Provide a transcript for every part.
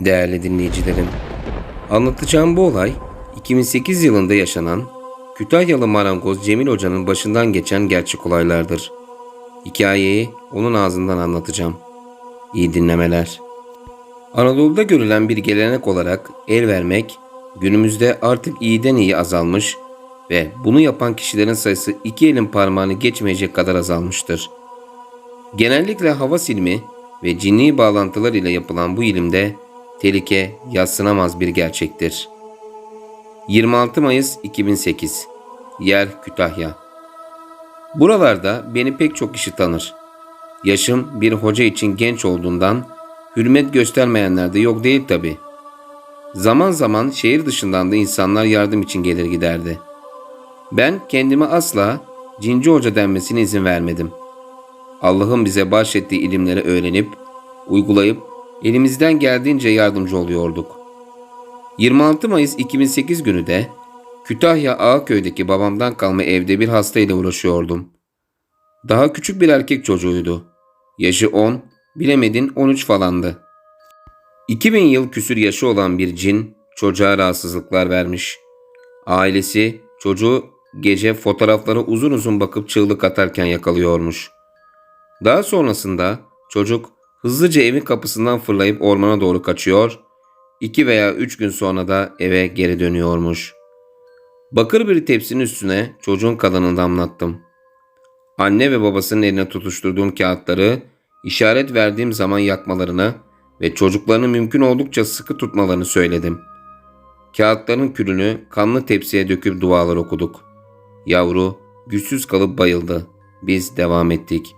Değerli dinleyicilerim, anlatacağım bu olay 2008 yılında yaşanan Kütahyalı marangoz Cemil Hoca'nın başından geçen gerçek olaylardır. Hikayeyi onun ağzından anlatacağım. İyi dinlemeler. Anadolu'da görülen bir gelenek olarak el vermek günümüzde artık iyiden iyi azalmış ve bunu yapan kişilerin sayısı iki elin parmağını geçmeyecek kadar azalmıştır. Genellikle hava silmi ve cinni bağlantılar ile yapılan bu ilimde tehlike yatsınamaz bir gerçektir. 26 Mayıs 2008 Yer Kütahya Buralarda beni pek çok kişi tanır. Yaşım bir hoca için genç olduğundan hürmet göstermeyenler de yok değil tabi. Zaman zaman şehir dışından da insanlar yardım için gelir giderdi. Ben kendime asla cinci hoca denmesine izin vermedim. Allah'ın bize bahşettiği ilimleri öğrenip, uygulayıp elimizden geldiğince yardımcı oluyorduk. 26 Mayıs 2008 günü de Kütahya Ağaköy'deki babamdan kalma evde bir hastayla uğraşıyordum. Daha küçük bir erkek çocuğuydu. Yaşı 10, bilemedin 13 falandı. 2000 yıl küsür yaşı olan bir cin çocuğa rahatsızlıklar vermiş. Ailesi çocuğu gece fotoğraflara uzun uzun bakıp çığlık atarken yakalıyormuş. Daha sonrasında çocuk hızlıca evin kapısından fırlayıp ormana doğru kaçıyor, iki veya üç gün sonra da eve geri dönüyormuş. Bakır bir tepsinin üstüne çocuğun kanını damlattım. Anne ve babasının eline tutuşturduğum kağıtları işaret verdiğim zaman yakmalarını ve çocuklarını mümkün oldukça sıkı tutmalarını söyledim. Kağıtların külünü kanlı tepsiye döküp dualar okuduk. Yavru güçsüz kalıp bayıldı. Biz devam ettik.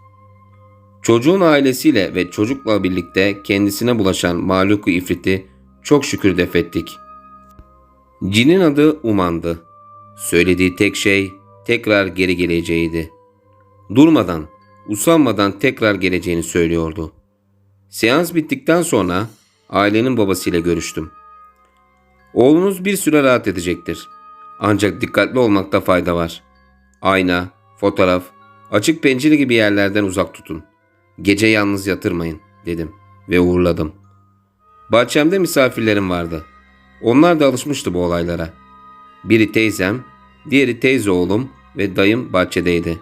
Çocuğun ailesiyle ve çocukla birlikte kendisine bulaşan mahluku ifriti çok şükür defettik. Cinin adı Uman'dı. Söylediği tek şey tekrar geri geleceğiydi. Durmadan, usanmadan tekrar geleceğini söylüyordu. Seans bittikten sonra ailenin babasıyla görüştüm. Oğlunuz bir süre rahat edecektir. Ancak dikkatli olmakta fayda var. Ayna, fotoğraf, açık pencere gibi yerlerden uzak tutun. Gece yalnız yatırmayın dedim ve uğurladım. Bahçemde misafirlerim vardı. Onlar da alışmıştı bu olaylara. Biri teyzem, diğeri teyze oğlum ve dayım bahçedeydi.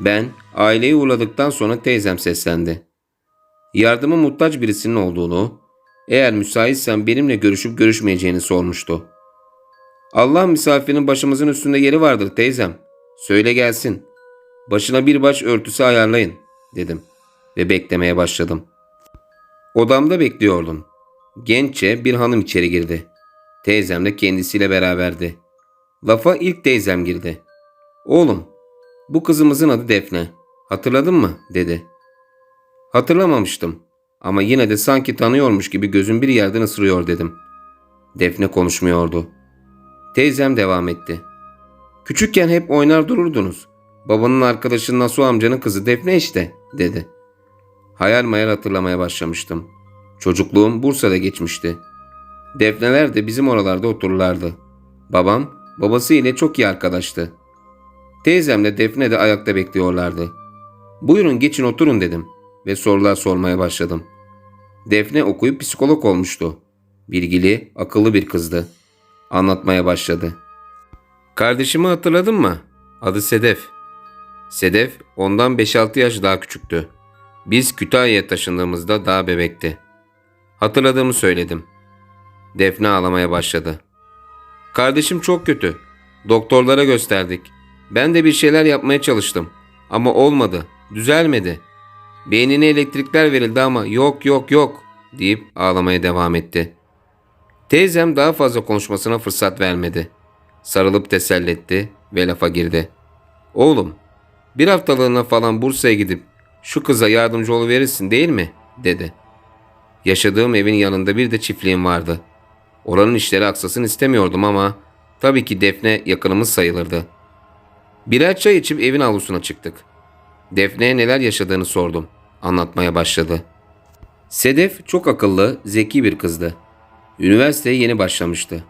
Ben aileyi uğurladıktan sonra teyzem seslendi. Yardıma muhtaç birisinin olduğunu, eğer müsaitsen benimle görüşüp görüşmeyeceğini sormuştu. Allah misafirin başımızın üstünde yeri vardır teyzem. Söyle gelsin. Başına bir baş örtüsü ayarlayın dedim ve beklemeye başladım. Odamda bekliyordum. Genççe bir hanım içeri girdi. Teyzem de kendisiyle beraberdi. Lafa ilk teyzem girdi. Oğlum, bu kızımızın adı Defne. Hatırladın mı? dedi. Hatırlamamıştım ama yine de sanki tanıyormuş gibi gözüm bir yerden ısırıyor dedim. Defne konuşmuyordu. Teyzem devam etti. Küçükken hep oynar dururdunuz. Babanın arkadaşı Nasuh amcanın kızı Defne işte dedi. Hayal mayal hatırlamaya başlamıştım. Çocukluğum Bursa'da geçmişti. Defneler de bizim oralarda otururlardı. Babam babası ile çok iyi arkadaştı. Teyzemle Defne de ayakta bekliyorlardı. Buyurun geçin oturun dedim ve sorular sormaya başladım. Defne okuyup psikolog olmuştu. Bilgili, akıllı bir kızdı. Anlatmaya başladı. Kardeşimi hatırladın mı? Adı Sedef. Sedef ondan 5-6 yaş daha küçüktü. Biz Kütahya'ya taşındığımızda daha bebekti. Hatırladığımı söyledim. Defne ağlamaya başladı. Kardeşim çok kötü. Doktorlara gösterdik. Ben de bir şeyler yapmaya çalıştım. Ama olmadı. Düzelmedi. Beynine elektrikler verildi ama yok yok yok deyip ağlamaya devam etti. Teyzem daha fazla konuşmasına fırsat vermedi. Sarılıp teselletti ve lafa girdi. Oğlum bir haftalığına falan Bursa'ya gidip şu kıza yardımcı oluverirsin değil mi? dedi. Yaşadığım evin yanında bir de çiftliğim vardı. Oranın işleri aksasın istemiyordum ama tabii ki Defne yakınımız sayılırdı. Birer çay içip evin avlusuna çıktık. Defne'ye neler yaşadığını sordum. Anlatmaya başladı. Sedef çok akıllı, zeki bir kızdı. Üniversiteye yeni başlamıştı.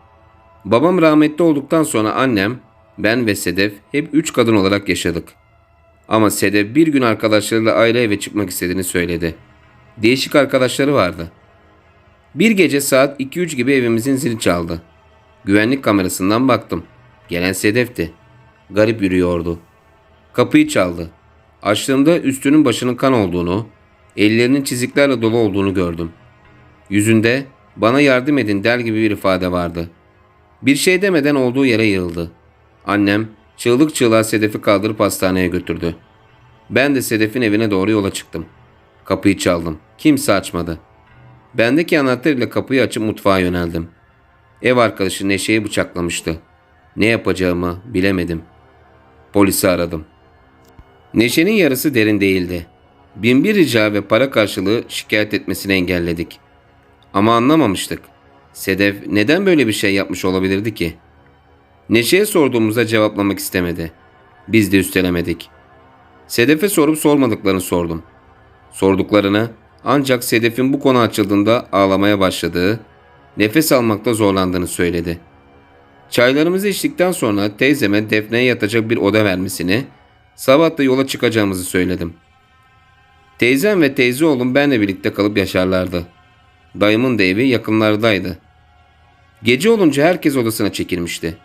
Babam rahmetli olduktan sonra annem, ben ve Sedef hep üç kadın olarak yaşadık. Ama Sedef bir gün arkadaşlarıyla ayrı eve çıkmak istediğini söyledi. Değişik arkadaşları vardı. Bir gece saat 2-3 gibi evimizin zili çaldı. Güvenlik kamerasından baktım. Gelen Sedef'ti. Garip yürüyordu. Kapıyı çaldı. Açtığımda üstünün başının kan olduğunu, ellerinin çiziklerle dolu olduğunu gördüm. Yüzünde bana yardım edin der gibi bir ifade vardı. Bir şey demeden olduğu yere yığıldı. Annem çığlık çığlığa Sedef'i kaldırıp hastaneye götürdü. Ben de Sedef'in evine doğru yola çıktım. Kapıyı çaldım. Kimse açmadı. Bendeki anahtar ile kapıyı açıp mutfağa yöneldim. Ev arkadaşı Neşe'yi bıçaklamıştı. Ne yapacağımı bilemedim. Polisi aradım. Neşe'nin yarısı derin değildi. Binbir rica ve para karşılığı şikayet etmesini engelledik. Ama anlamamıştık. Sedef neden böyle bir şey yapmış olabilirdi ki? Neşe'ye sorduğumuzda cevaplamak istemedi. Biz de üstelemedik. Sedef'e sorup sormadıklarını sordum. Sorduklarını ancak Sedef'in bu konu açıldığında ağlamaya başladığı, nefes almakta zorlandığını söyledi. Çaylarımızı içtikten sonra teyzeme Defne'ye yatacak bir oda vermesini, sabah da yola çıkacağımızı söyledim. Teyzem ve teyze oğlum benle birlikte kalıp yaşarlardı. Dayımın da evi yakınlardaydı. Gece olunca herkes odasına çekilmişti.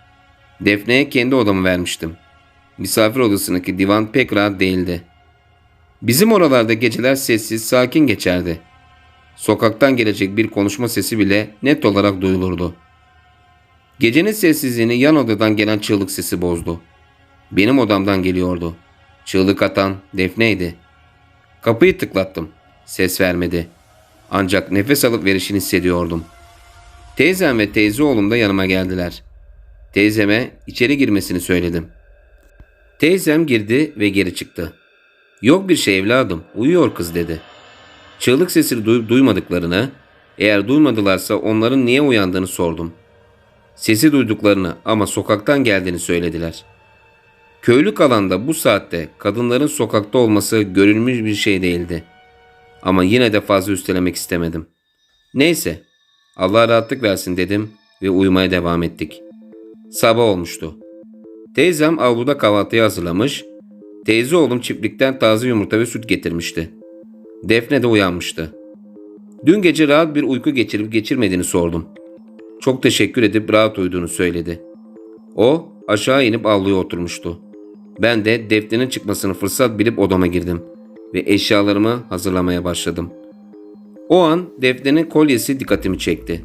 Defne'ye kendi odamı vermiştim. Misafir odasındaki divan pek rahat değildi. Bizim oralarda geceler sessiz, sakin geçerdi. Sokaktan gelecek bir konuşma sesi bile net olarak duyulurdu. Gecenin sessizliğini yan odadan gelen çığlık sesi bozdu. Benim odamdan geliyordu. Çığlık atan Defne'ydi. Kapıyı tıklattım. Ses vermedi. Ancak nefes alıp verişini hissediyordum. Teyzem ve teyze oğlum da yanıma geldiler. Teyzeme içeri girmesini söyledim. Teyzem girdi ve geri çıktı. Yok bir şey evladım, uyuyor kız dedi. Çığlık sesini duyup duymadıklarını, eğer duymadılarsa onların niye uyandığını sordum. Sesi duyduklarını ama sokaktan geldiğini söylediler. Köylük alanda bu saatte kadınların sokakta olması görülmüş bir şey değildi. Ama yine de fazla üstelemek istemedim. Neyse, Allah rahatlık versin dedim ve uyumaya devam ettik. Sabah olmuştu. Teyzem avluda kahvaltıyı hazırlamış, teyze oğlum çiftlikten taze yumurta ve süt getirmişti. Defne de uyanmıştı. Dün gece rahat bir uyku geçirip geçirmediğini sordum. Çok teşekkür edip rahat uyuduğunu söyledi. O aşağı inip avluya oturmuştu. Ben de Defne'nin çıkmasını fırsat bilip odama girdim ve eşyalarımı hazırlamaya başladım. O an Defne'nin kolyesi dikkatimi çekti.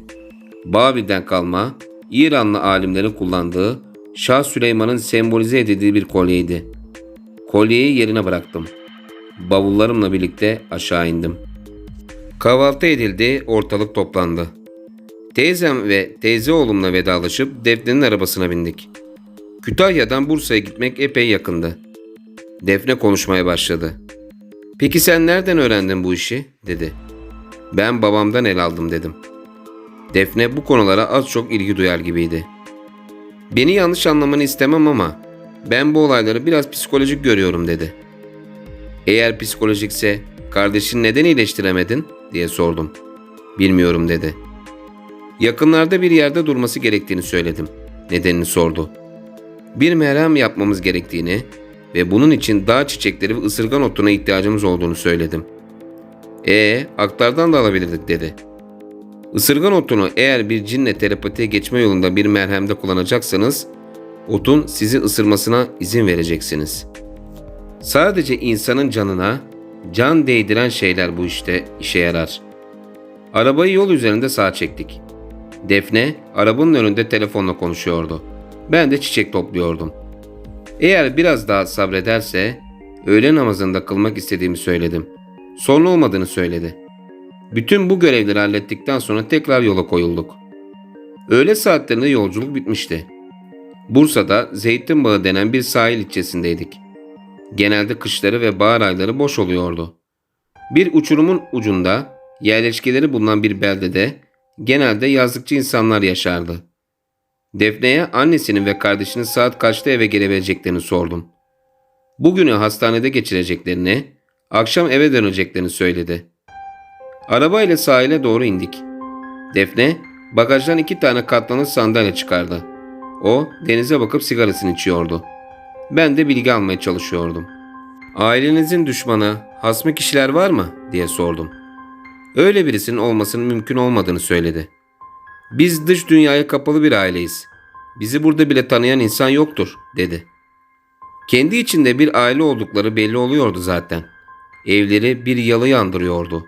Babil'den kalma, İranlı alimlerin kullandığı Şah Süleyman'ın sembolize edildiği bir kolyeydi. Kolyeyi yerine bıraktım. Bavullarımla birlikte aşağı indim. Kahvaltı edildi, ortalık toplandı. Teyzem ve teyze oğlumla vedalaşıp Defne'nin arabasına bindik. Kütahya'dan Bursa'ya gitmek epey yakındı. Defne konuşmaya başladı. Peki sen nereden öğrendin bu işi? dedi. Ben babamdan el aldım dedim. Defne bu konulara az çok ilgi duyar gibiydi. Beni yanlış anlamanı istemem ama ben bu olayları biraz psikolojik görüyorum dedi. Eğer psikolojikse kardeşini neden iyileştiremedin diye sordum. Bilmiyorum dedi. Yakınlarda bir yerde durması gerektiğini söyledim. Nedenini sordu. Bir merhem yapmamız gerektiğini ve bunun için dağ çiçekleri ve ısırgan otuna ihtiyacımız olduğunu söyledim. E aktardan da alabilirdik dedi. Isırgan otunu eğer bir cinle telepatiye geçme yolunda bir merhemde kullanacaksanız otun sizi ısırmasına izin vereceksiniz. Sadece insanın canına can değdiren şeyler bu işte işe yarar. Arabayı yol üzerinde sağa çektik. Defne arabanın önünde telefonla konuşuyordu. Ben de çiçek topluyordum. Eğer biraz daha sabrederse öğle namazında kılmak istediğimi söyledim. Sorun olmadığını söyledi. Bütün bu görevleri hallettikten sonra tekrar yola koyulduk. Öğle saatlerinde yolculuk bitmişti. Bursa'da Zeytinbağı denen bir sahil ilçesindeydik. Genelde kışları ve bahar ayları boş oluyordu. Bir uçurumun ucunda yerleşkeleri bulunan bir beldede genelde yazlıkçı insanlar yaşardı. Defne'ye annesinin ve kardeşinin saat kaçta eve gelebileceklerini sordum. Bugünü hastanede geçireceklerini, akşam eve döneceklerini söyledi. Arabayla sahile doğru indik. Defne bagajdan iki tane katlanır sandalye çıkardı. O denize bakıp sigarasını içiyordu. Ben de bilgi almaya çalışıyordum. Ailenizin düşmanı, hasmı kişiler var mı diye sordum. Öyle birisinin olmasının mümkün olmadığını söyledi. Biz dış dünyaya kapalı bir aileyiz. Bizi burada bile tanıyan insan yoktur, dedi. Kendi içinde bir aile oldukları belli oluyordu zaten. Evleri bir yalı yandırıyordu.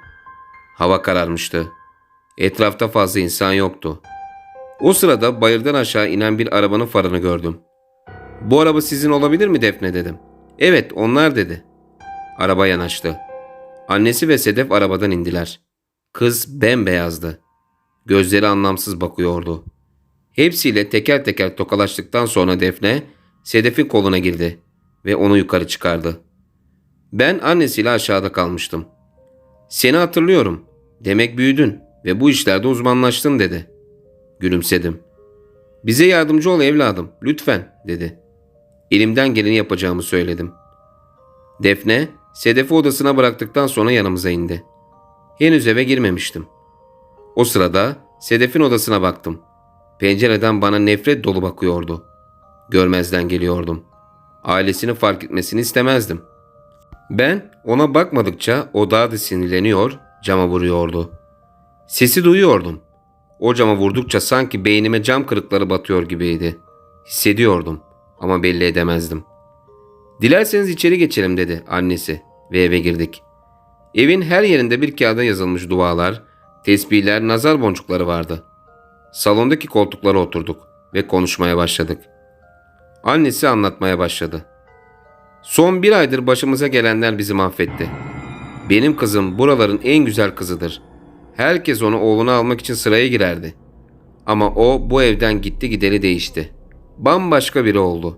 Hava kararmıştı. Etrafta fazla insan yoktu. O sırada bayırdan aşağı inen bir arabanın farını gördüm. Bu araba sizin olabilir mi Defne dedim. Evet onlar dedi. Araba yanaştı. Annesi ve Sedef arabadan indiler. Kız bembeyazdı. Gözleri anlamsız bakıyordu. Hepsiyle teker teker tokalaştıktan sonra Defne Sedef'in koluna girdi ve onu yukarı çıkardı. Ben annesiyle aşağıda kalmıştım. Seni hatırlıyorum. Demek büyüdün ve bu işlerde uzmanlaştın dedi. Gülümsedim. Bize yardımcı ol evladım lütfen dedi. Elimden geleni yapacağımı söyledim. Defne Sedef'i odasına bıraktıktan sonra yanımıza indi. Henüz eve girmemiştim. O sırada Sedef'in odasına baktım. Pencereden bana nefret dolu bakıyordu. Görmezden geliyordum. Ailesini fark etmesini istemezdim. Ben ona bakmadıkça o daha da sinirleniyor, cama vuruyordu. Sesi duyuyordum. O cama vurdukça sanki beynime cam kırıkları batıyor gibiydi. Hissediyordum ama belli edemezdim. Dilerseniz içeri geçelim dedi annesi ve eve girdik. Evin her yerinde bir kağıda yazılmış dualar, tesbihler, nazar boncukları vardı. Salondaki koltuklara oturduk ve konuşmaya başladık. Annesi anlatmaya başladı. Son bir aydır başımıza gelenler bizi mahvetti. Benim kızım buraların en güzel kızıdır. Herkes onu oğluna almak için sıraya girerdi. Ama o bu evden gitti gideli değişti. Bambaşka biri oldu.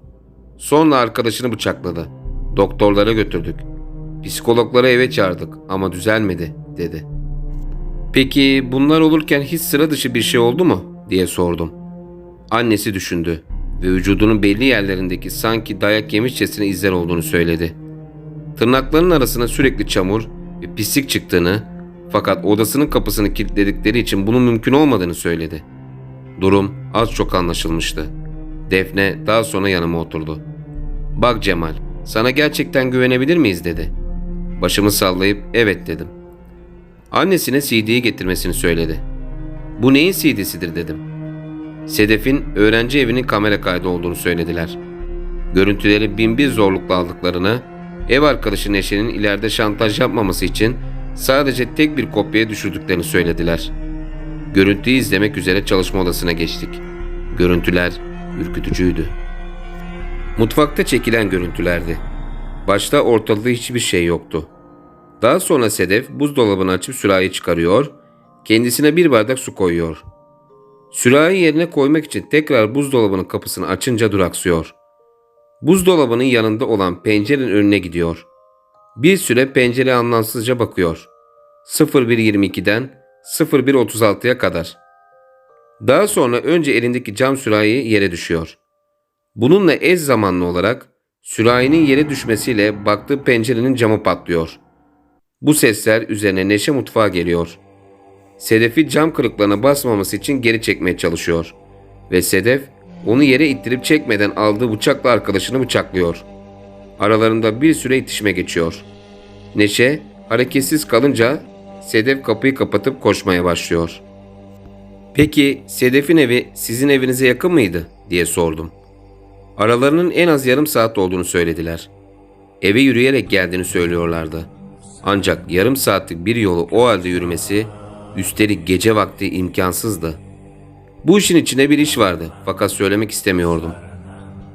Sonra arkadaşını bıçakladı. Doktorlara götürdük. Psikologları eve çağırdık ama düzelmedi dedi. Peki bunlar olurken hiç sıra dışı bir şey oldu mu diye sordum. Annesi düşündü ve vücudunun belli yerlerindeki sanki dayak yemişçesine izler olduğunu söyledi. Tırnaklarının arasına sürekli çamur ve pislik çıktığını fakat odasının kapısını kilitledikleri için bunun mümkün olmadığını söyledi. Durum az çok anlaşılmıştı. Defne daha sonra yanıma oturdu. Bak Cemal, sana gerçekten güvenebilir miyiz dedi. Başımı sallayıp evet dedim. Annesine CD'yi getirmesini söyledi. Bu neyin CD'sidir dedim. Sedef'in öğrenci evinin kamera kaydı olduğunu söylediler. Görüntüleri bin bir zorlukla aldıklarını, ev arkadaşı Neşe'nin ileride şantaj yapmaması için sadece tek bir kopyaya düşürdüklerini söylediler. Görüntüyü izlemek üzere çalışma odasına geçtik. Görüntüler ürkütücüydü. Mutfakta çekilen görüntülerdi. Başta ortalıkta hiçbir şey yoktu. Daha sonra Sedef buzdolabını açıp sürahi çıkarıyor, kendisine bir bardak su koyuyor. Sürahi yerine koymak için tekrar buzdolabının kapısını açınca duraksıyor. Buzdolabının yanında olan pencerenin önüne gidiyor. Bir süre pencereye anlamsızca bakıyor. 01.22'den 01.36'ya kadar. Daha sonra önce elindeki cam sürahi yere düşüyor. Bununla ez zamanlı olarak sürahinin yere düşmesiyle baktığı pencerenin camı patlıyor. Bu sesler üzerine Neşe mutfağa geliyor. Sedef'i cam kırıklarına basmaması için geri çekmeye çalışıyor. Ve Sedef onu yere ittirip çekmeden aldığı bıçakla arkadaşını bıçaklıyor. Aralarında bir süre itişme geçiyor. Neşe hareketsiz kalınca Sedef kapıyı kapatıp koşmaya başlıyor. Peki Sedef'in evi sizin evinize yakın mıydı diye sordum. Aralarının en az yarım saat olduğunu söylediler. Eve yürüyerek geldiğini söylüyorlardı. Ancak yarım saatlik bir yolu o halde yürümesi üstelik gece vakti imkansızdı. Bu işin içinde bir iş vardı fakat söylemek istemiyordum.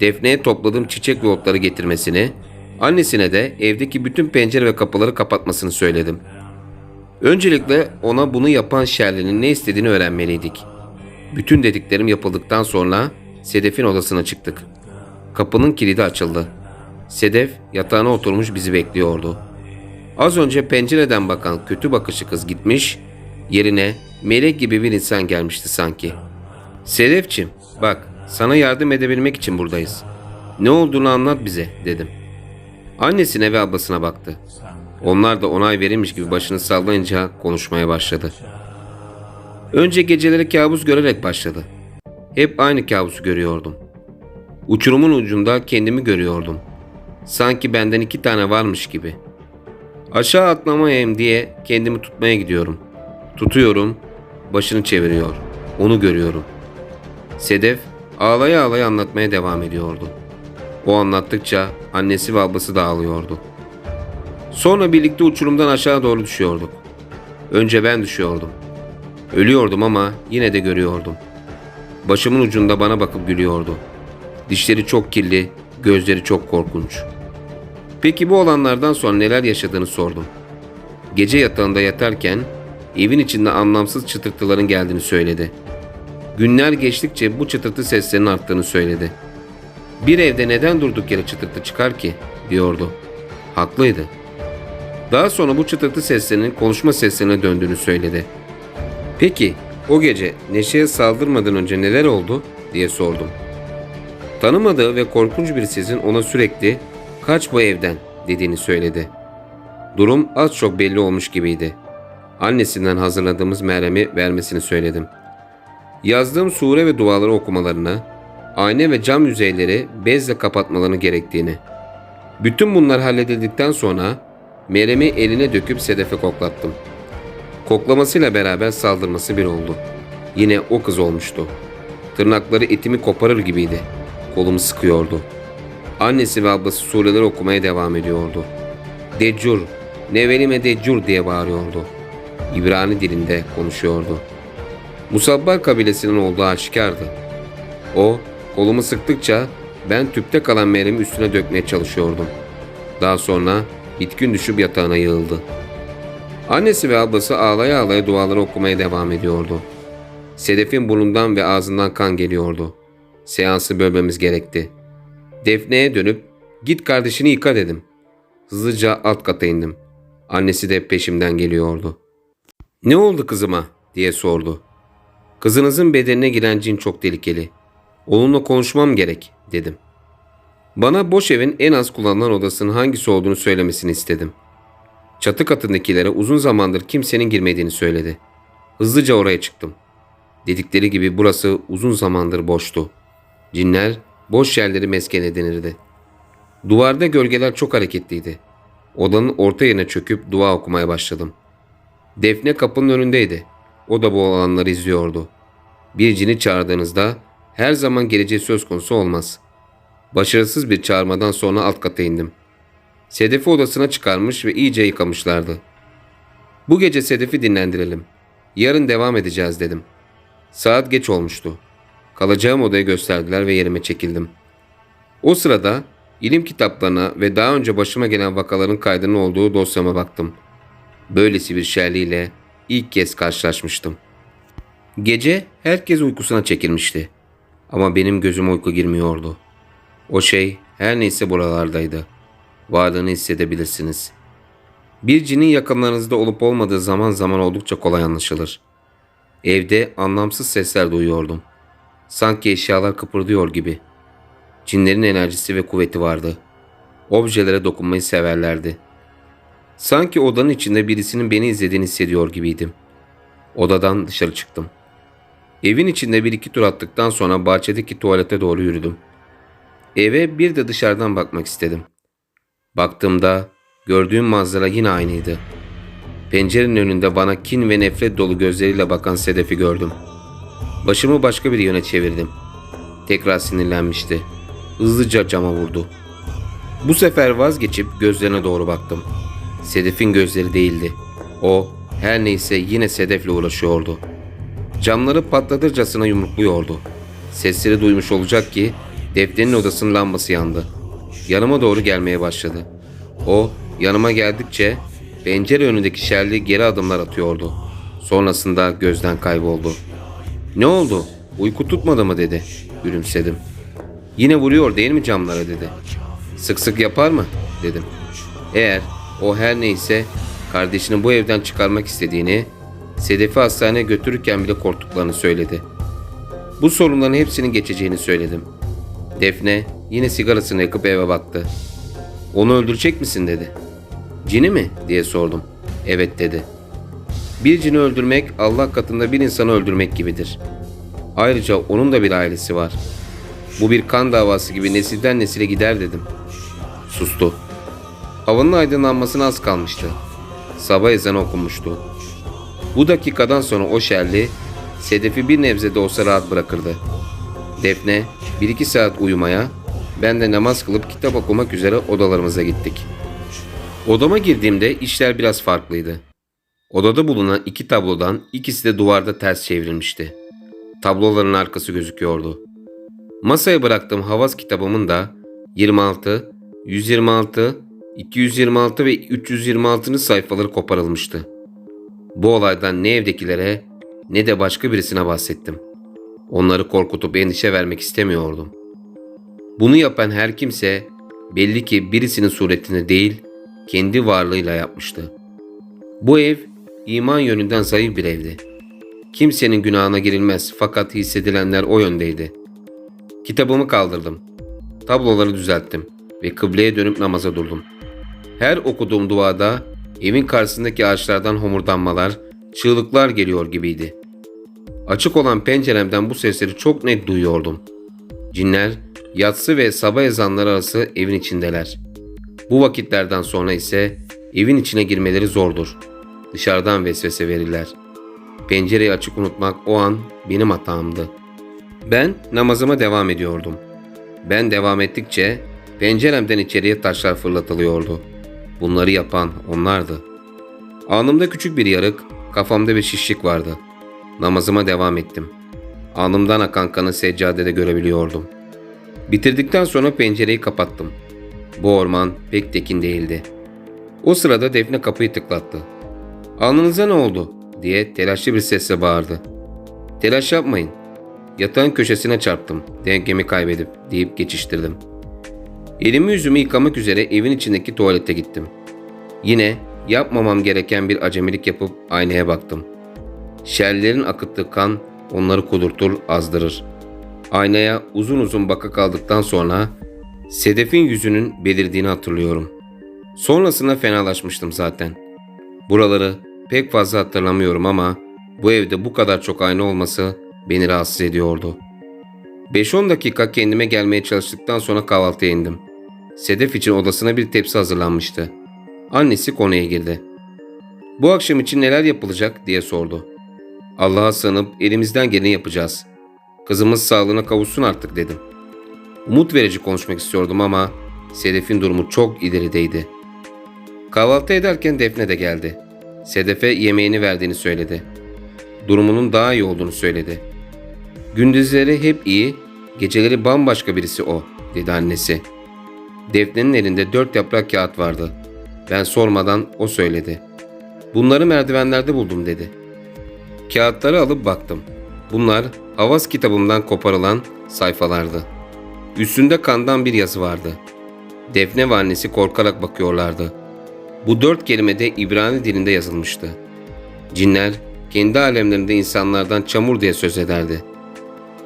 Defne'ye topladığım çiçek ve otları getirmesini, annesine de evdeki bütün pencere ve kapıları kapatmasını söyledim. Öncelikle ona bunu yapan Şerli'nin ne istediğini öğrenmeliydik. Bütün dediklerim yapıldıktan sonra Sedef'in odasına çıktık. Kapının kilidi açıldı. Sedef yatağına oturmuş bizi bekliyordu. Az önce pencereden bakan kötü bakışı kız gitmiş, yerine melek gibi bir insan gelmişti sanki. Sedefçim, bak sana yardım edebilmek için buradayız. Ne olduğunu anlat bize dedim. Annesine ve ablasına baktı. Onlar da onay verilmiş gibi başını sallayınca konuşmaya başladı. Önce geceleri kabus görerek başladı. Hep aynı kabusu görüyordum. Uçurumun ucunda kendimi görüyordum. Sanki benden iki tane varmış gibi. Aşağı atlamayayım diye kendimi tutmaya gidiyorum. Tutuyorum, başını çeviriyor. Onu görüyorum. Sedef ağlaya ağlaya anlatmaya devam ediyordu. O anlattıkça annesi ve ablası da ağlıyordu. Sonra birlikte uçurumdan aşağı doğru düşüyorduk. Önce ben düşüyordum. Ölüyordum ama yine de görüyordum. Başımın ucunda bana bakıp gülüyordu. Dişleri çok kirli, gözleri çok korkunç. Peki bu olanlardan sonra neler yaşadığını sordum. Gece yatağında yatarken evin içinde anlamsız çıtırtıların geldiğini söyledi. Günler geçtikçe bu çıtırtı seslerinin arttığını söyledi. Bir evde neden durduk yere çıtırtı çıkar ki diyordu. Haklıydı. Daha sonra bu çıtırtı seslerinin konuşma seslerine döndüğünü söyledi. Peki o gece Neşe'ye saldırmadan önce neler oldu diye sordum. Tanımadığı ve korkunç bir sesin ona sürekli kaç bu evden dediğini söyledi. Durum az çok belli olmuş gibiydi. Annesinden hazırladığımız merhemi vermesini söyledim. Yazdığım sure ve duaları okumalarını, ayna ve cam yüzeyleri bezle kapatmalarını gerektiğini. Bütün bunlar halledildikten sonra meremi eline döküp Sedef'e koklattım. Koklamasıyla beraber saldırması bir oldu. Yine o kız olmuştu. Tırnakları etimi koparır gibiydi. Kolumu sıkıyordu. Annesi ve ablası sureleri okumaya devam ediyordu. Decur, nevelime decur diye bağırıyordu. İbrani dilinde konuşuyordu. Musabbar kabilesinin olduğu aşikardı. O, kolumu sıktıkça ben tüpte kalan meremi üstüne dökmeye çalışıyordum. Daha sonra bitkin düşüp yatağına yığıldı. Annesi ve ablası ağlaya ağlaya duaları okumaya devam ediyordu. Sedef'in burnundan ve ağzından kan geliyordu. Seansı bölmemiz gerekti. Defne'ye dönüp git kardeşini yıka dedim. Hızlıca alt kata indim. Annesi de peşimden geliyordu. Ne oldu kızıma diye sordu. Kızınızın bedenine giren cin çok tehlikeli. Onunla konuşmam gerek dedim. Bana boş evin en az kullanılan odasının hangisi olduğunu söylemesini istedim. Çatı katındakilere uzun zamandır kimsenin girmediğini söyledi. Hızlıca oraya çıktım. Dedikleri gibi burası uzun zamandır boştu. Cinler boş yerleri mesken edinirdi. Duvarda gölgeler çok hareketliydi. Odanın orta yerine çöküp dua okumaya başladım. Defne kapının önündeydi. O da bu olanları izliyordu. Bir cini çağırdığınızda her zaman geleceği söz konusu olmaz. Başarısız bir çağırmadan sonra alt kata indim. Sedef'i odasına çıkarmış ve iyice yıkamışlardı. Bu gece Sedef'i dinlendirelim. Yarın devam edeceğiz dedim. Saat geç olmuştu. Kalacağım odayı gösterdiler ve yerime çekildim. O sırada ilim kitaplarına ve daha önce başıma gelen vakaların kaydının olduğu dosyama baktım. Böylesi bir şerliyle ilk kez karşılaşmıştım. Gece herkes uykusuna çekilmişti. Ama benim gözüm uyku girmiyordu. O şey her neyse buralardaydı. Varlığını hissedebilirsiniz. Bir cinin yakınlarınızda olup olmadığı zaman zaman oldukça kolay anlaşılır. Evde anlamsız sesler duyuyordum. Sanki eşyalar kıpırdıyor gibi. Cinlerin enerjisi ve kuvveti vardı. Objelere dokunmayı severlerdi. Sanki odanın içinde birisinin beni izlediğini hissediyor gibiydim. Odadan dışarı çıktım. Evin içinde bir iki tur attıktan sonra bahçedeki tuvalete doğru yürüdüm. Eve bir de dışarıdan bakmak istedim. Baktığımda gördüğüm manzara yine aynıydı. Pencerenin önünde bana kin ve nefret dolu gözleriyle bakan Sedef'i gördüm. Başımı başka bir yöne çevirdim. Tekrar sinirlenmişti. Hızlıca cama vurdu. Bu sefer vazgeçip gözlerine doğru baktım. Sedef'in gözleri değildi. O her neyse yine Sedef'le uğraşıyordu. Camları patlatırcasına yumrukluyordu. Sesleri duymuş olacak ki defterin odasının lambası yandı. Yanıma doğru gelmeye başladı. O yanıma geldikçe pencere önündeki şerli geri adımlar atıyordu. Sonrasında gözden kayboldu. Ne oldu? Uyku tutmadı mı dedi. Gülümsedim. Yine vuruyor değil mi camlara dedi. Sık sık yapar mı? dedim. Eğer o her neyse kardeşini bu evden çıkarmak istediğini, Sedef'i hastaneye götürürken bile korktuklarını söyledi. Bu sorunların hepsinin geçeceğini söyledim. Defne yine sigarasını yakıp eve baktı. Onu öldürecek misin dedi. Cini mi diye sordum. Evet dedi. Bir cini öldürmek Allah katında bir insanı öldürmek gibidir. Ayrıca onun da bir ailesi var. Bu bir kan davası gibi nesilden nesile gider dedim. Sustu. Havanın aydınlanmasına az kalmıştı. Sabah ezanı okunmuştu. Bu dakikadan sonra o şerli Sedef'i bir nebze de olsa rahat bırakırdı. Defne bir iki saat uyumaya, ben de namaz kılıp kitap okumak üzere odalarımıza gittik. Odama girdiğimde işler biraz farklıydı. Odada bulunan iki tablodan ikisi de duvarda ters çevrilmişti. Tabloların arkası gözüküyordu. Masaya bıraktığım havas kitabımın da 26, 126, 226 ve 326. sayfaları koparılmıştı. Bu olaydan ne evdekilere ne de başka birisine bahsettim. Onları korkutup endişe vermek istemiyordum. Bunu yapan her kimse belli ki birisinin suretini değil, kendi varlığıyla yapmıştı. Bu ev iman yönünden zayıf bir evdi. Kimsenin günahına girilmez fakat hissedilenler o yöndeydi. Kitabımı kaldırdım. Tabloları düzelttim ve kıbleye dönüp namaza durdum. Her okuduğum duada evin karşısındaki ağaçlardan homurdanmalar, çığlıklar geliyor gibiydi. Açık olan penceremden bu sesleri çok net duyuyordum. Cinler yatsı ve sabah ezanları arası evin içindeler. Bu vakitlerden sonra ise evin içine girmeleri zordur. Dışarıdan vesvese verirler. Pencereyi açık unutmak o an benim hatamdı. Ben namazıma devam ediyordum. Ben devam ettikçe penceremden içeriye taşlar fırlatılıyordu. Bunları yapan onlardı. Alnımda küçük bir yarık, kafamda bir şişlik vardı. Namazıma devam ettim. Alnımdan akan kanı seccadede görebiliyordum. Bitirdikten sonra pencereyi kapattım. Bu orman pek tekin değildi. O sırada Defne kapıyı tıklattı. Alnınıza ne oldu? diye telaşlı bir sesle bağırdı. Telaş yapmayın. Yatağın köşesine çarptım. Dengemi kaybedip deyip geçiştirdim. Elimi yüzümü yıkamak üzere evin içindeki tuvalete gittim. Yine yapmamam gereken bir acemilik yapıp aynaya baktım. Şerlerin akıttığı kan onları kudurtur, azdırır. Aynaya uzun uzun baka kaldıktan sonra Sedef'in yüzünün belirdiğini hatırlıyorum. Sonrasında fenalaşmıştım zaten. Buraları pek fazla hatırlamıyorum ama bu evde bu kadar çok ayna olması beni rahatsız ediyordu. 5-10 dakika kendime gelmeye çalıştıktan sonra kahvaltıya indim. Sedef için odasına bir tepsi hazırlanmıştı. Annesi konuya girdi. Bu akşam için neler yapılacak diye sordu. Allah'a sığınıp elimizden geleni yapacağız. Kızımız sağlığına kavuşsun artık dedim. Umut verici konuşmak istiyordum ama Sedef'in durumu çok ilerideydi. Kahvaltı ederken Defne de geldi. Sedef'e yemeğini verdiğini söyledi. Durumunun daha iyi olduğunu söyledi. Gündüzleri hep iyi, geceleri bambaşka birisi o, dedi annesi. Defne'nin elinde dört yaprak kağıt vardı. Ben sormadan o söyledi. Bunları merdivenlerde buldum dedi. Kağıtları alıp baktım. Bunlar Havas kitabımdan koparılan sayfalardı. Üstünde kandan bir yazı vardı. Defne ve annesi korkarak bakıyorlardı. Bu dört kelime de İbrani dilinde yazılmıştı. Cinler kendi alemlerinde insanlardan çamur diye söz ederdi.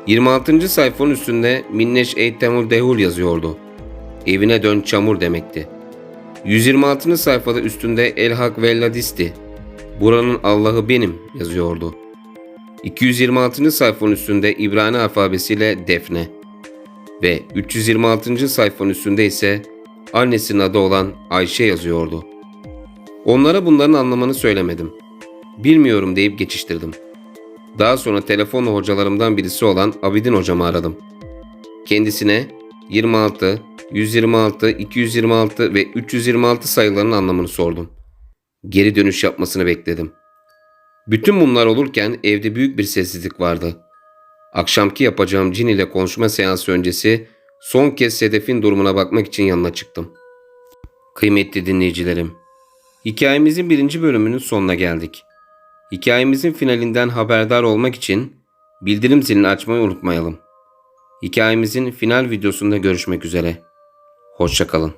26. sayfanın üstünde Minneş Eytemul Dehul yazıyordu. Evine dön çamur demekti. 126. sayfada üstünde El Hak Velladisti. Buranın Allah'ı benim yazıyordu. 226. sayfanın üstünde İbrani alfabesiyle Defne ve 326. sayfanın üstünde ise annesinin adı olan Ayşe yazıyordu. Onlara bunların anlamını söylemedim. Bilmiyorum deyip geçiştirdim. Daha sonra telefonla hocalarımdan birisi olan Abidin hocamı aradım. Kendisine 26, 126, 226 ve 326 sayılarının anlamını sordum. Geri dönüş yapmasını bekledim. Bütün bunlar olurken evde büyük bir sessizlik vardı. Akşamki yapacağım cin ile konuşma seansı öncesi son kez Sedef'in durumuna bakmak için yanına çıktım. Kıymetli dinleyicilerim, hikayemizin birinci bölümünün sonuna geldik. Hikayemizin finalinden haberdar olmak için bildirim zilini açmayı unutmayalım. Hikayemizin final videosunda görüşmek üzere. Hoşçakalın.